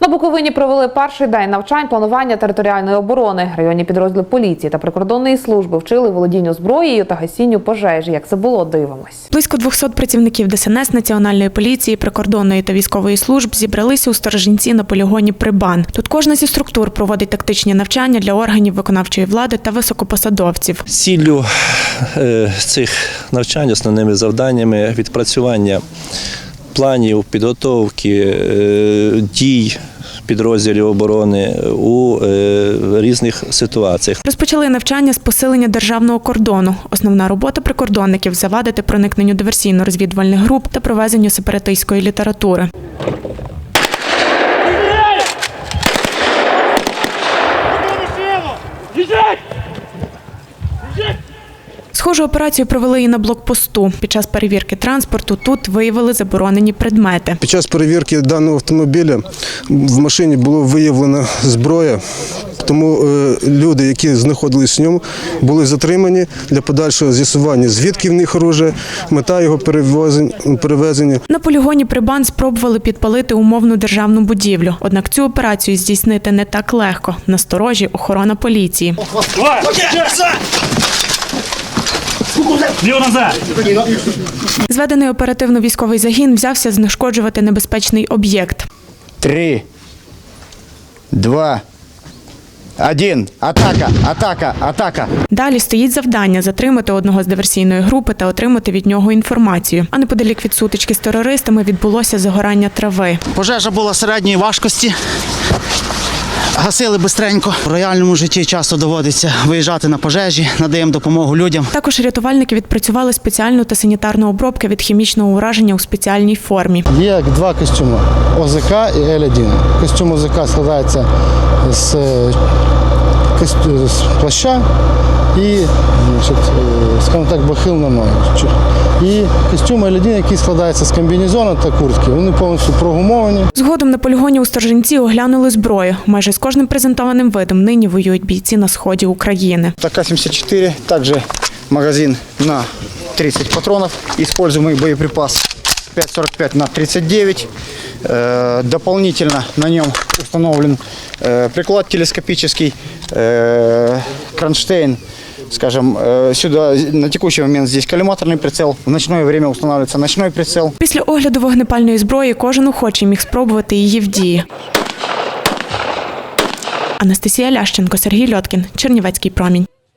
На Буковині провели перший день навчань планування територіальної оборони. Районні підрозділи поліції та прикордонної служби вчили володінню зброєю та гасінню пожежі. Як це було, дивимось. Близько 200 працівників ДСНС, Національної поліції, прикордонної та військової служб зібралися у Сторожинці на полігоні Прибан. Тут кожна зі структур проводить тактичні навчання для органів виконавчої влади та високопосадовців. Ціллю е, цих навчань, основними завданнями відпрацювання планів підготовки е, дій підрозділів оборони у е, різних ситуаціях. Розпочали навчання з посилення державного кордону. Основна робота прикордонників завадити проникненню диверсійно-розвідувальних груп та провезенню сепаратистської літератури. машину! Схожу операцію провели і на блокпосту. Під час перевірки транспорту тут виявили заборонені предмети. Під час перевірки даного автомобіля в машині було виявлено зброя, тому е, люди, які знаходились в ньому, були затримані для подальшого з'ясування, звідки в них оружие, мета його перевозень- перевезення. На полігоні Прибан спробували підпалити умовну державну будівлю. Однак цю операцію здійснити не так легко. Насторожі охорона поліції. Зведений оперативно-військовий загін взявся знешкоджувати небезпечний об'єкт. Три, два, один. Атака, атака, атака. Далі стоїть завдання затримати одного з диверсійної групи та отримати від нього інформацію. А неподалік від сутички з терористами відбулося загорання трави. Пожежа була середньої важкості. Гасили бистренько. В реальному житті часто доводиться виїжджати на пожежі, надаємо допомогу людям. Також рятувальники відпрацювали спеціальну та санітарну обробку від хімічного ураження у спеціальній формі. Є два костюми ОЗК і Л1. Костюм ОЗК складається з, е, костю- з плаща і значить, е, скажімо так, бахил на ноги. Чу- І костюм Л1, який складається з комбінезону та куртки. Вони повністю прогумовані. Згодом на полігоні у Сторженці оглянули зброю. Майже з кожним презентованим видом нині воюють бійці на сході України. ТК-74, также магазин на 30 патронов, используемый боеприпас 5,45 на 39. Э, Дополнительно на нем установлен э, приклад телескопический, э, кронштейн, скажем, э, сюда на текущий момент здесь коллиматорный прицел, в ночное время устанавливается ночной прицел. Після огляду вогнепальної зброї кожен охочий міг спробувати її в дії. Анастасія Лященко, Сергій Льоткін, Чернівецький промінь.